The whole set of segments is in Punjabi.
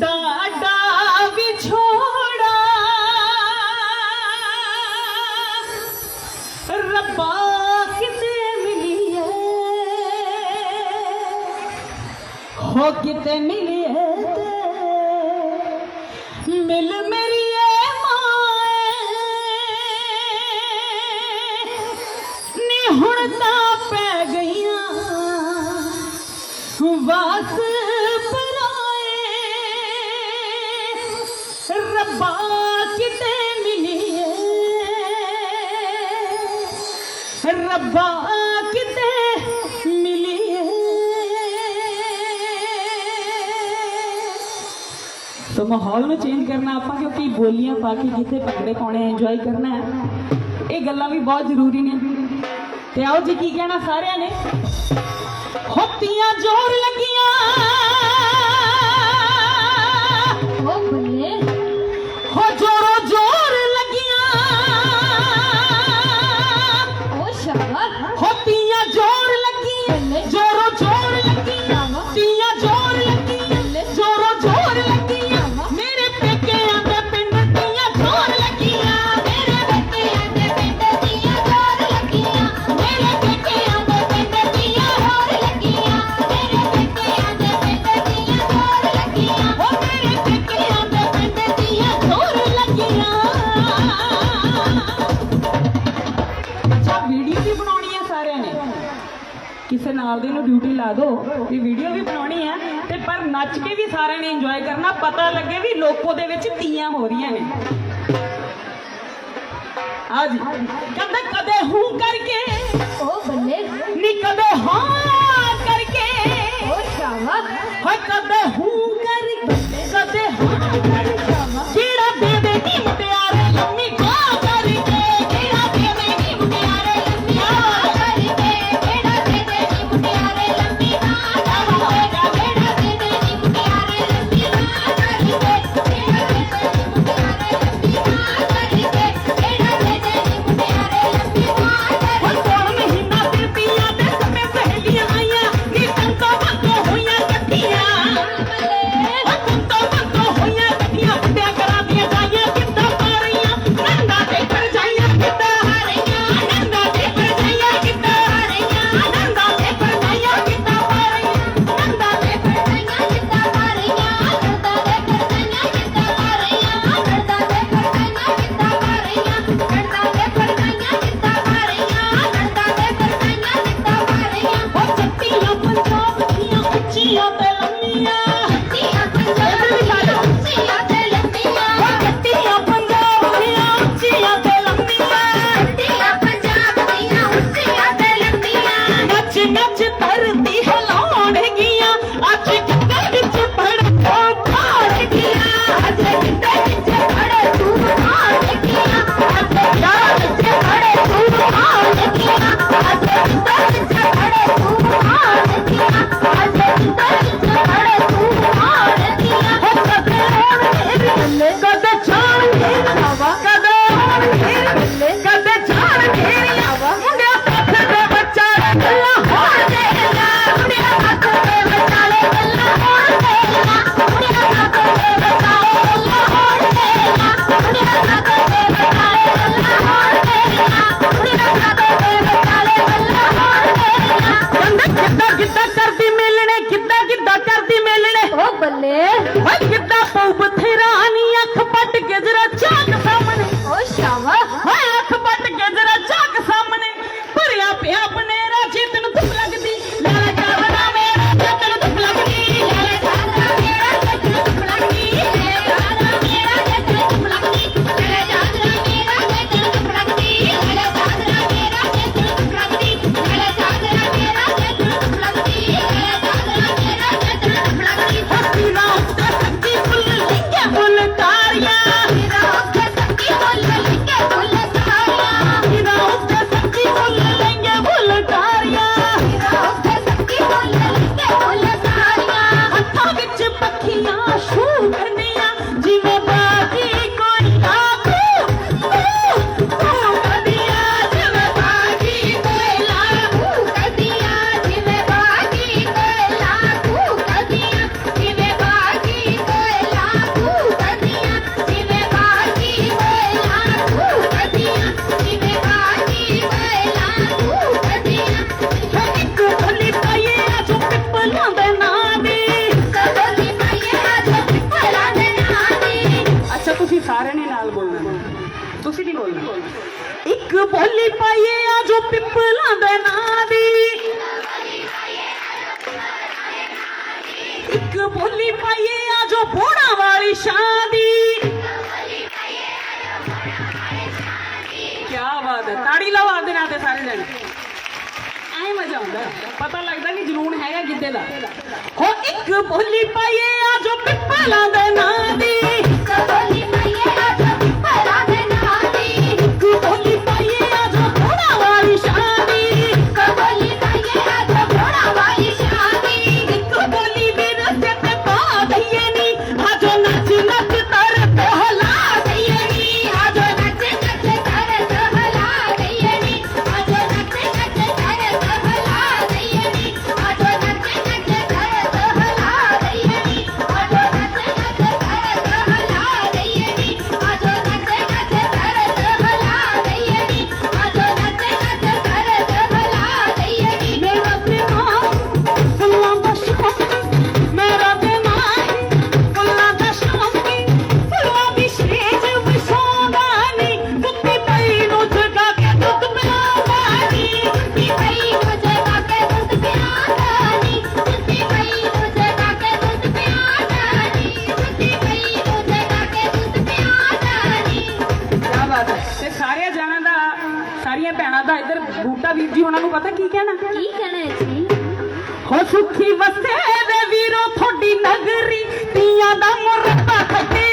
ڊا به ربا ملي هو؟ ملي ਰੱਬਾ ਕਿਤੇ ਮਿਲੀਏ। ਸੋ ਮਾਹੌਲ ਨੂੰ ਚੇਂਜ ਕਰਨਾ ਆਪਾਂ, ਕਿਉਂਕਿ ਬੋਲੀਆਂ ਪਾ ਕੇ ਕਿਤੇ ਪਕੜੇ ਪਾਉਣੇ ਇੰਜੋਏ ਕਰਨਾ ਹੈ। ਇਹ ਗੱਲਾਂ ਵੀ ਬਹੁਤ ਜ਼ਰੂਰੀ ਨੇ। ਤੇ ਆਓ ਜੀ, ਕੀ ਕਹਿਣਾ ਸਾਰਿਆਂ ਨੇ? ਹੋਤੀਆਂ ਜ਼ੋਰ ਲੱਗੀਆਂ। ਕਿਸੇ ਨਾਲ ਦੇ ਨੂੰ ਡਿਊਟੀ ਲਾ ਦਿਓ ਵੀ ਵੀਡੀਓ ਵੀ ਬਣਾਉਣੀ ਹੈ ਤੇ ਪਰ ਨੱਚ ਕੇ ਵੀ ਸਾਰਿਆਂ ਨੇ ਇੰਜੋਏ ਕਰਨਾ। ਪਤਾ ਲੱਗੇ ਵੀ ਲੋਕੋ ਦੇ ਵਿੱਚ ਤੀਆਂ ਹੋ ਰਹੀਆਂ ਨੇ। ਆ ਜੀ। ਕਦੇ ਕਦੇ ਹੂੰ ਕਰਕੇ ਓ ਬੱਲੇ। ਨੀ ਕਦੇ ਹਾਂ ਕਰਕੇ। ਓ ਸ਼ਾਬਾਸ਼। ਹਾਏ ਕਦੇ ਹੂੰ ਸਾਰਿਆਂ ਨੇ ਨਾਲ ਬੋਲਣਾ ਤੁਸੀਂ ਨਹੀਂ ਬੋਲਣਾ ਇੱਕ ਬੋਲੀ ਪਾਈਏ ਆ ਜੋ ਪਿੱਪਲਾਂ ਦੇ ਨਾਂ ਦੀ। ਇੱਕ ਬੋਲੀ ਪਾਈਏ ਆ ਜੋ ਬੋੜਾ ਵਾਲੀ ਸ਼ਾਂ ਦੀ। ਬਾਤ ਹੈ। ਤਾੜੀ ਲਾਓ ਆਪਦੇ ਨਾਂ ਤੇ ਸਾਰੇ ਜਣੇ। ਐ ਮਜ਼ਾ ਆਉਂਦਾ ਪਤਾ ਲੱਗਦਾ ਕਿ ਜਨੂਨ ਹੈਗਾ ਕਿੱਦੇ ਦਾ। ਹੋ ਇੱਕ ਬੋਲੀ ਪਾਈਏ ਆ ਜੋ ਪਿੱਪਲਾਂ ਦੇ ਨਾਂ ਦੀ। ਸਾਰੀਆਂ ਭੈਣਾਂ ਦਾ ਇੱਧਰ ਬੂਟਾ ਵੀਰ ਜੀ ਉਹਨਾਂ ਨੂੰ ਪਤਾ ਕੀ ਕਹਿਣਾ? ਕੀ ਕਹਿਣਾ ਹੈ ਜੀ? ਹੋ ਸੁਖੀ ਵਸੇ ਦੇ ਵੀਰੋ ਤੁਹਾਡੀ ਨਗਰੀ ਤੀਆਂ ਦਾ ਮੁਰੱਬਾ ਖੱਟੇ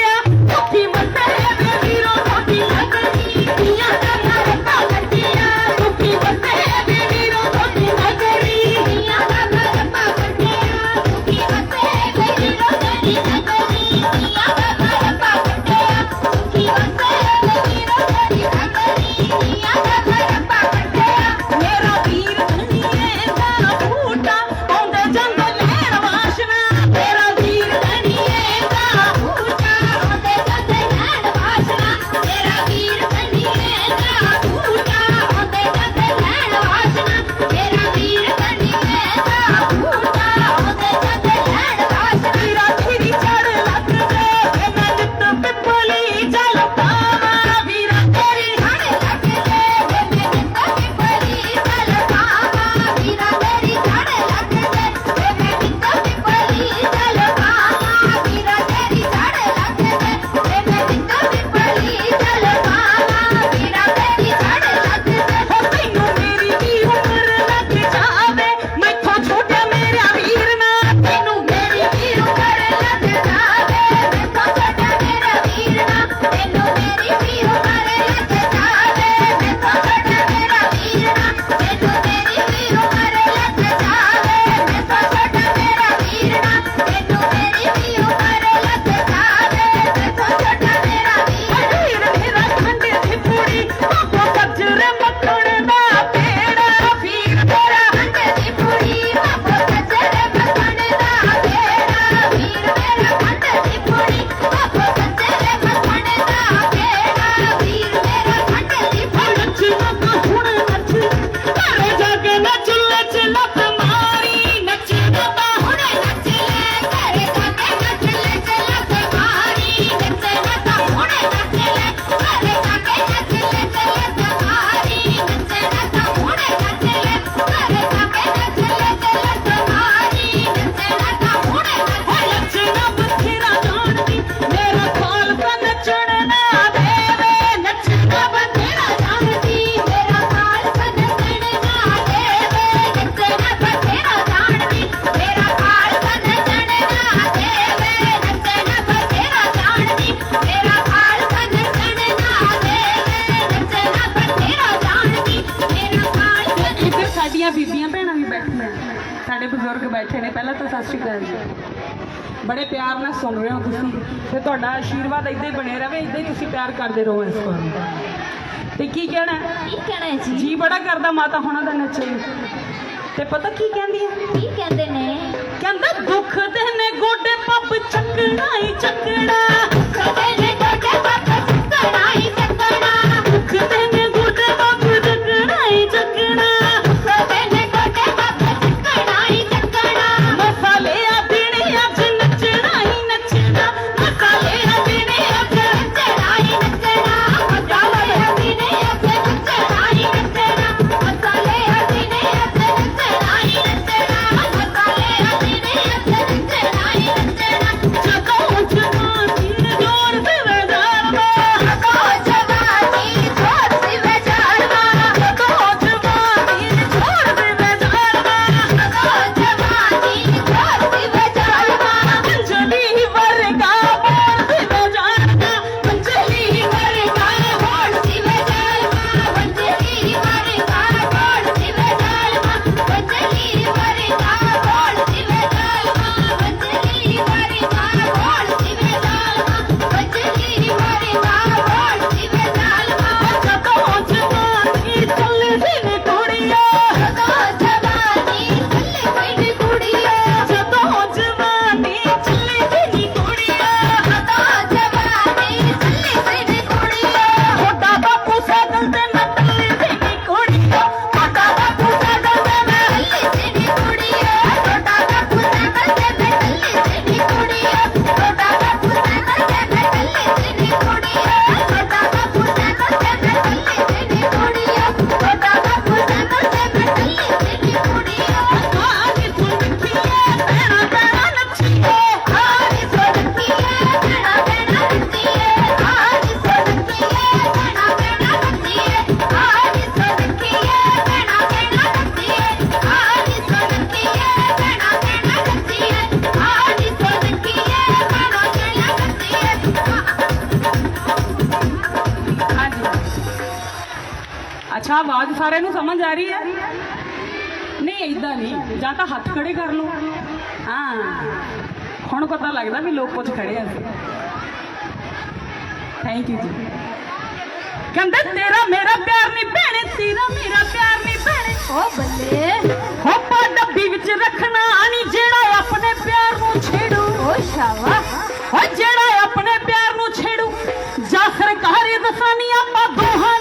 ਤੁਹਾਡਾ ਆਸ਼ੀਰਵਾਦ ਇਦਾਂ ਹੀ ਬਣਿਆ ਰਵੇ ਇਦਾਂ ਹੀ ਤੁਸੀਂ ਪਿਆਰ ਕਰਦੇ ਰਹੋ ਇਸ ਕੋਲ ਤੇ ਕੀ ਕਹਿਣਾ? ਕੀ ਕਹਿਣਾ ਜੀ? ਜੀ ਬੜਾ ਕਰਦਾ ਮਾਤਾ ਹੋਣਾ ਦਾ ਨੱਚੇ। ਤੇ ਪਤਾ ਕੀ ਕਹਿੰਦੀ ਹੈ ਕੀ ਕਹਿੰਦੇ ਨੇ? ਕਹਿੰਦਾ ਦੁੱਖ ਦੇ ਨੇ ਗੋਡੇ ਪੱਬ ਚੱਕਣਾ ਹੀ ਚੱਕਣਾ। ਲੱਗਦਾ ਵੀ ਲੋਕ ਕੁਝ ਖੜੇ ਆ ਥੈਂਕ ਯੂ ਜੀ। ਕਹਿੰਦਾ, ਤੇਰਾ ਮੇਰਾ ਪਿਆਰ ਨਹੀਂ ਭੈਣੇ, ਤੇਰਾ ਮੇਰਾ ਪਿਆਰ ਨਹੀਂ ਭੈਣੇ। ਓ ਬੱਲੇ। ਹੋ ਪਾ ਡੱਬੀ ਵਿੱਚ ਰੱਖਣਾ ਨਹੀਂ ਜਿਹੜਾ ਆਪਣੇ ਪਿਆਰ ਨੂੰ ਛੇੜੂ। ਓ ਸ਼ਾਵਾ ਓ ਜਿਹੜਾ ਆਪਣੇ ਪਿਆਰ ਨੂੰ ਛੇੜੂ। ਜਾਂ ਸਰਕਾਰੀ ਦਸਾਨੀ ਆਪਾਂ ਦੋਹਾਂ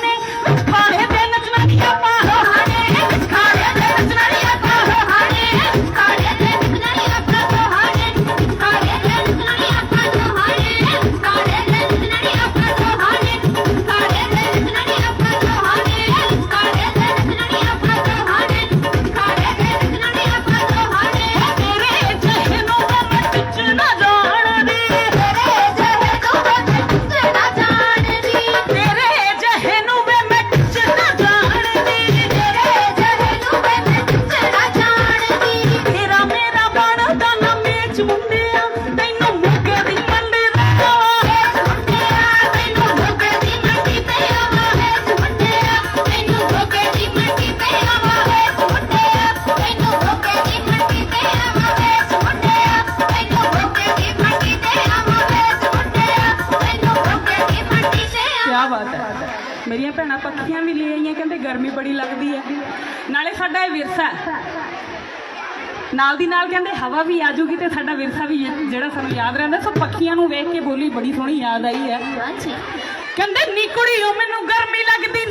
ਨਾਲ ਦੀ ਨਾਲ ਕਹਿੰਦੇ ਹਵਾ ਵੀ ਆਜੂਗੀ ਤੇ ਸਾਡਾ ਵਿਰਸਾ ਵੀ ਜਿਹੜਾ ਸਾਨੂੰ ਯਾਦ ਰਹਿੰਦਾ ਸੋ ਪੱਖੀਆਂ ਨੂੰ ਵੇਖ ਕੇ ਬੋਲੀ ਬੜੀ ਸੋਹਣੀ ਯਾਦ ਆਈ ਹੈ। ਕਹਿੰਦੇ ਨੀ ਕੁੜੀ ਮੈਨੂੰ ਗਰਮੀ ਲੱਗਦੀ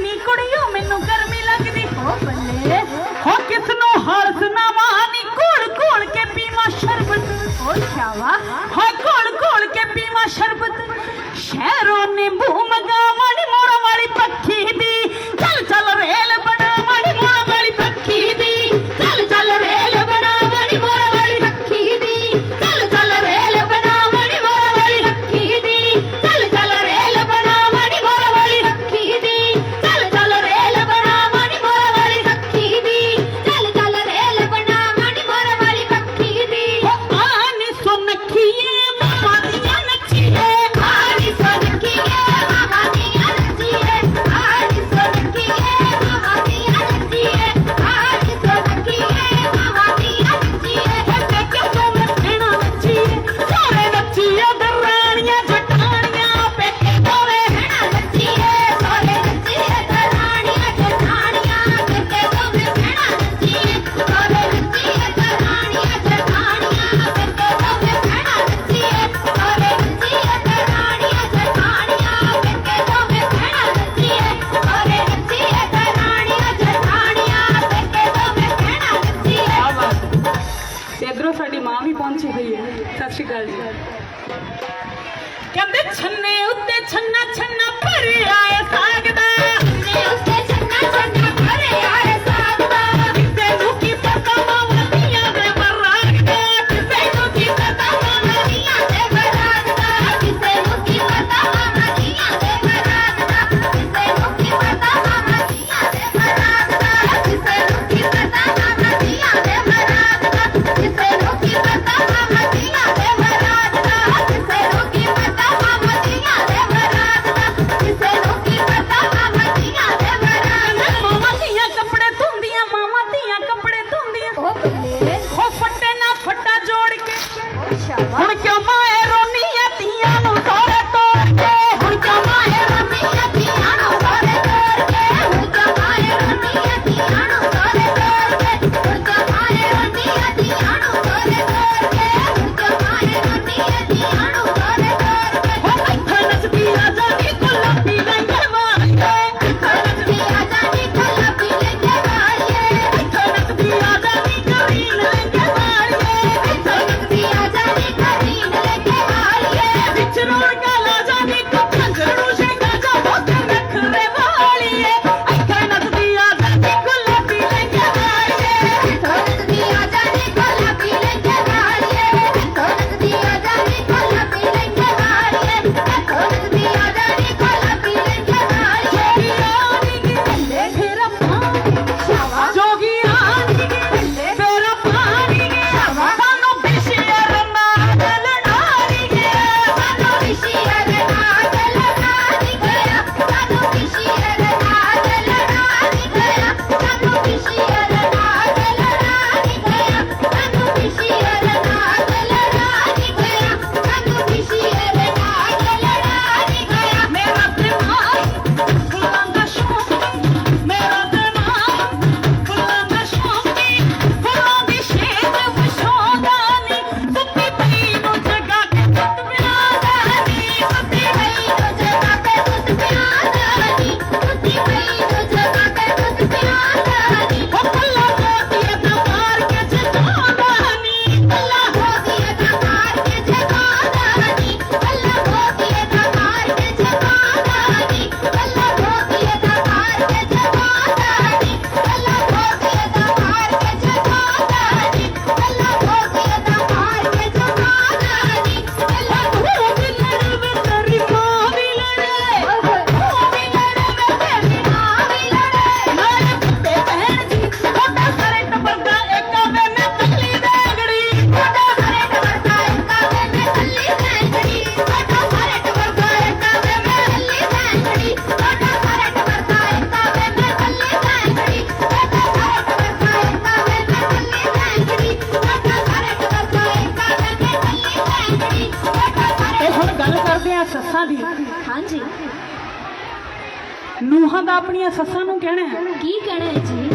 ਨੂਹਾਂ ਦਾ ਆਪਣੀਆਂ ਸੱਸਾਂ ਨੂੰ ਕਹਿਣਾ ਹੈ ਕੀ ਕਹਿਣਾ ਹੈ ਜੀ?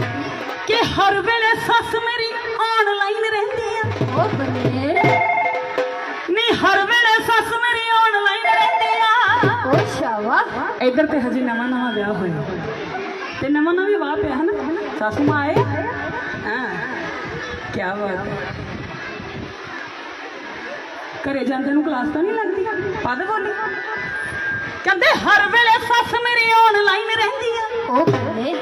ਕਿ ਹਰ ਵੇਲੇ ਸੱਸ ਮੇਰੀ ਆਨਲਾਈਨ ਰਹਿੰਦੀ ਆ। ਉਹ ਬਲੇ ਨਹੀਂ ਹਰ ਵੇਲੇ ਸੱਸ ਮੇਰੀ ਆਨਲਾਈਨ ਰਹਿੰਦੀ ਆ। ਉਹ ਸ਼ਾਵਾ ਇੱਧਰ ਤੇ ਹਜੇ ਨਵਾਂ ਨਵਾਂ ਵਿਆਹ ਹੋਇਆ। ਤੇ ਨਵਾਂ ਨਵਾਂ ਵੀ ਵਾਹ ਪਿਆ ਹਨਾ? ਸਾਸੂ ਮਾਂ ਆਏ। ਹਾਂ। ਕੀ ਬਾਤ ਹੈ। ਘਰੇ ਜਾਂਦੇ ਨੂੰ ਕਲਾਸ ਤਾਂ ਨਹੀਂ ਲੱਗਦੀ। ਪਦ ਬੋਲੀ। ਕਹਿੰਦੇ ਹਰ ਵੇਲੇ ਸੱਸ ਮੇਰੀ ਆਨਲਾਈਨ ਰਹਿੰਦੀ ਆ। ਉਹ ਬਲੇ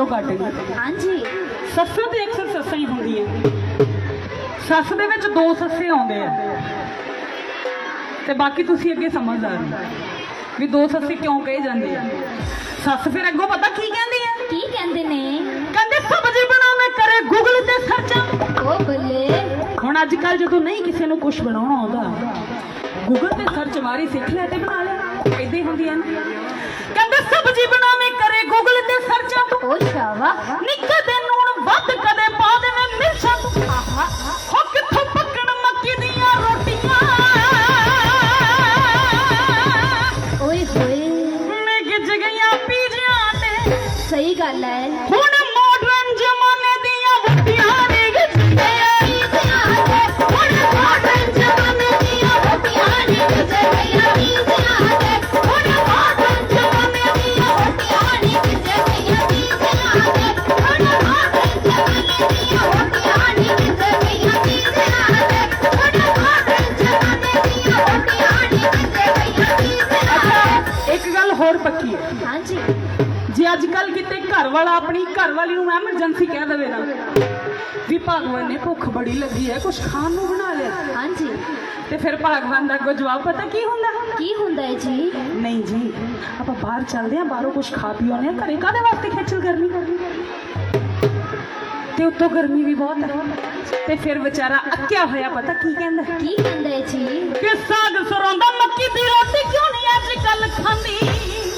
ਵੀ ਕਿਸੇ ਗੱਲੋਂ ਕੱਟ ਗਈ ਹਾਂਜੀ। ਸੱਸਾਂ ਤੇ ਅਕਸਰ ਸੱਸਾਂ ਹੀ ਹੁੰਦੀਆਂ। ਸੱਸ ਦੇ ਵਿੱਚ ਦੋ ਸੱਸੇ ਆਉਂਦੇ ਆ। ਤੇ ਬਾਕੀ ਤੁਸੀਂ ਅੱਗੇ ਸਮਝਦਾਰ ਹੋ। ਵੀ ਦੋ ਸੱਸੇ ਕਿਉਂ ਕਹੇ ਜਾਂਦੇ ਆ? ਸੱਸ ਫਿਰ ਅੱਗੋਂ ਪਤਾ ਕੀ ਕਹਿੰਦੀ ਆ? ਕੀ ਕਹਿੰਦੇ ਨੇ? ਕਹਿੰਦੇ ਸਬਜ਼ੀ ਬਣਾਵੇਂ ਕਰੇ ਗੂਗਲ ਤੇ ਸਰਚ ਉਹ ਬੱਲੇ। ਹੁਣ ਅੱਜ ਕੱਲ ਜਦੋਂ ਨਹੀਂ ਕਿਸੇ ਨੂੰ ਕੁਝ ਬਣਾਉਣਾ ਆਉਂਦਾ ਗੂਗਲ ਤੇ ਸਰਚ ਮਾਰੀ ਸਿੱਖ ਲਿਆ ਤੇ ਬਣਾ ਲਿਆ। ਏਦਾਂ ਹੀ ਹੁੰਦੀਆਂ ਨੇ। ਕਹਿੰਦੇ ਸਬਜ਼ੀ ਬਣਾਵੇਂ ਕਰੇ ਗੂਗਲ ਤੇ। ਉਹ ਸ਼ਾਵਾ ਨੀ ਕਦੇ ਨੂਣ ਵੱਧ ਕਦੇ ਪਾ ਦੇਵੇਂ ਮਿਰਚਾਂ ਤੂੰ। ਆਹਾ। ਹੋ ਕਿੱਥੋਂ ਪੱਕਣ ਮੱਕੀ ਦੀਆਂ ਰੋਟੀਆਂ? ਓਏ ਹੋਏ। ਮੈਂ ਗਿੱਜ ਗਈਆਂ ਪੀਜਿਆਂ ਤੇ ਸਹੀ ਗੱਲ ਹੈ ਹੋਰ ਪੱਕੀ ਹੈ। ਹਾਂਜੀ। ਜੇ ਅੱਜ ਕੱਲ ਕਿਤੇ ਘਰ ਵਾਲਾ ਆਪਣੀ ਘਰ ਵਾਲੀ ਨੂੰ ਐਮਰਜੈਂਸੀ ਕਹਿ ਦੇਵੇ ਨਾ ਵੀ ਭਗਵਾਨ ਨੇ ਭੁੱਖ ਬੜੀ ਲੱਗੀ ਹੈ ਕੁਝ ਖਾਣ ਨੂੰ ਬਣਾ ਲਿਆ। ਹਾਂਜੀ। ਤੇ ਫਿਰ ਭਗਵਾਨ ਦਾ ਅੱਗੋਂ ਜਵਾਬ ਪਤਾ ਕੀ ਹੁੰਦਾ? ਕੀ ਹੁੰਦਾ ਹੈ ਜੀ? ਨਹੀਂ ਜੀ ਆਪਾਂ ਬਾਹਰ ਚੱਲਦੇ ਆਂ ਬਾਹਰੋਂ ਕੁਝ ਖਾ ਪੀ ਆਉਂਦੇ ਆਂ ਘਰੇ ਕਾਹਦੇ ਵਾਸਤੇ ਖੇਚਲ ਕਰਨੀ? ਤੇ ਉੱਤੋਂ ਗਰਮੀ ਵੀ ਬਹੁਤ ਹੈ ਤੇ ਫਿਰ ਵਿਚਾਰਾ ਅੱਕਿਆ ਹੋਇਆ ਪਤਾ ਕੀ ਕਹਿੰਦਾ? ਕੀ ਕਹਿੰਦਾ ਹੈ ਜੀ? ਕਿ ਸਾਗ ਸਰੋਂ ਦਾ ਮੱਕੀ ਦੀ ਰੋਟੀ ਕਿਉਂ ਨਹੀਂ ਅੱਜ ਕੱਲ ਖਾਂਦੀ?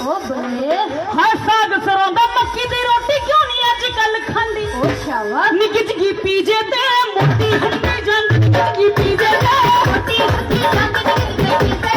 ਉਹ ਬੱਲੇ। ਹਾਏ ਸਾਗ ਸਰੋਂ ਦਾ ਮੱਕੀ ਦੀ ਰੋਟੀ ਕਿਉਂ ਨਹੀਂ ਅੱਜ ਕੱਲ ਖਾਂਦੀ? ਉਹ ਸ਼ਾਵਾ ਨਿੱਕੀ ਜਿਹੀ ਪੀਜੇ ਤੇ ਮੋਟੀ ਹੁੰਦੀ ਜਾਂਦੀ। ਨਿੱਕੀ ਪੀਜੇ ਤੇ ਮੋਟੀ ਹੁੰਦੀ ਜਾਂਦੀ। ਨਿਕਲ ਗਈ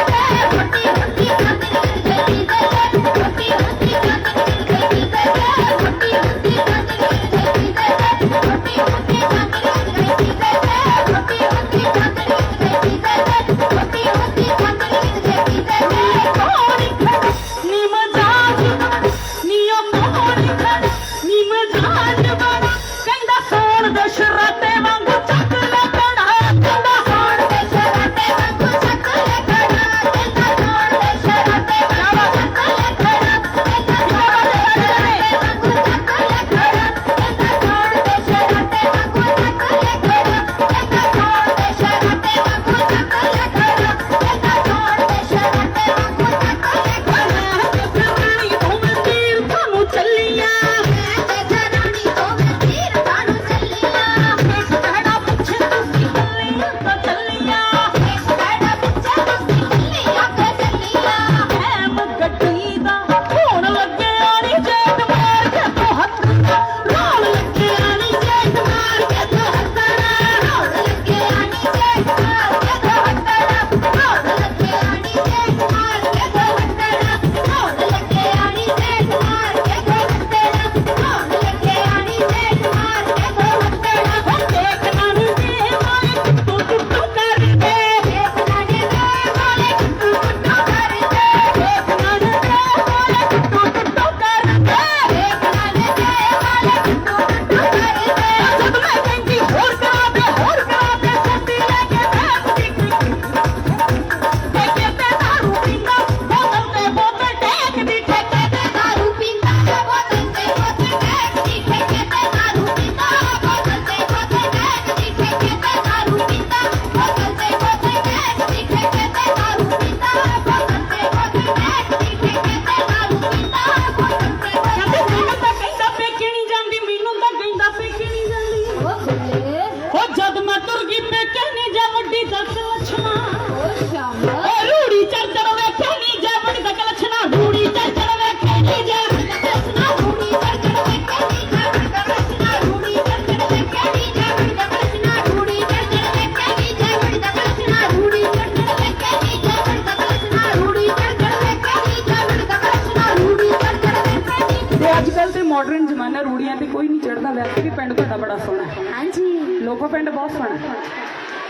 ਸੁਣ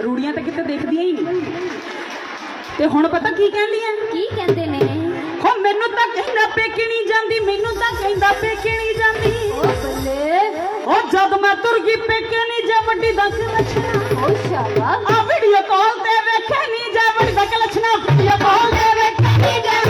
ਰੂੜੀਆਂ ਤਾਂ ਕਿਤੇ ਦੇਖਦੀਆਂ ਹੀ ਨਹੀਂ। ਤੇ ਹੁਣ ਪਤਾ ਕੀ ਕਹਿੰਦੀਆਂ? ਕੀ ਕਹਿੰਦੇ ਨੇ? ਹੋ ਮੈਨੂੰ ਤਾਂ ਕਹਿੰਦਾ ਪੇਕਣੀ ਜਾਂਦੀ ਮੈਨੂੰ ਤਾਂ ਕਹਿੰਦਾ ਪੇਕਣੀ ਜਾਂਦੀ। ਓ ਜਦ ਮੈਂ ਤੁਰ ਗਈ ਪੇਕਣੀ ਜਾਂ ਵੱਡੀ ਦਾ ਕਲਛਣਾ ਓ ਸ਼ਾਬਾਸ਼। ਆ ਵੀਡੀਓ ਕਾਲ ਤੇ ਵੇਖੇ ਨਹੀਂ ਜਾਂ ਵੱਡੀ ਦਾ ਕਲਛਣਾ ਵੀਡੀਓ ਕਾਲ ਤੇ ਵੇਖੇ ਨਹੀਂ ਜਾਂ।